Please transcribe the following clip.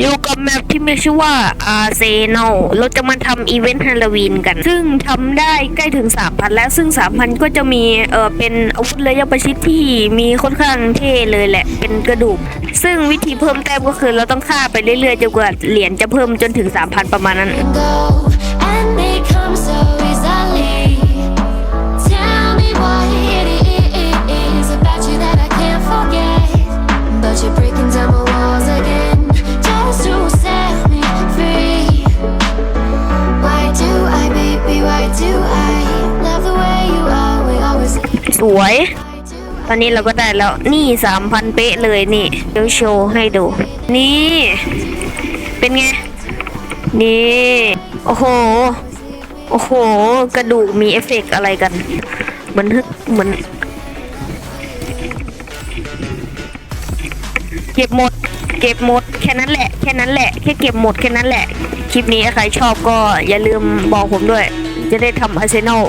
อยู่กับแมปที่มีชื่อว่าอาร์เซนอลเราจะมาทำอีเวนต์ฮาโลวีนกัน ซึ่งทำได้ใกล้ถึง 3,000 แล้วซึ่ง 3,000 ก็จะมีเออเป็นอาวุธระยะประชิดที่มีค่อนข้างเท่เลยแหละ เป็นกระดูก ซึ่งวิธีเพิ่มแต้มก็คือเราต้องฆ่าไปเรื่อยๆจนกว่าเหรียญจะเพิ่มจนถึง 3,000 ประมาณนั้น สวย ตอนนี้เราก็ได้แล้วนี่สามพันเป๊ะเลยนี่ เดี๋ยวโชว์ให้ดู นี่ เป็นไง นี่ โอ้โห โอ้โห กระดูกมีเอฟเฟกอะไรกัน เหมือนฮึกเหมือนเก็บหมด เก็บหมด แค่นั้นแหละ แค่นั้นแหละ แค่เก็บหมดแค่นั้นแหละ คลิปนี้ใครชอบก็อย่าลืมบอกผมด้วย จะได้ทำอาร์เซนอล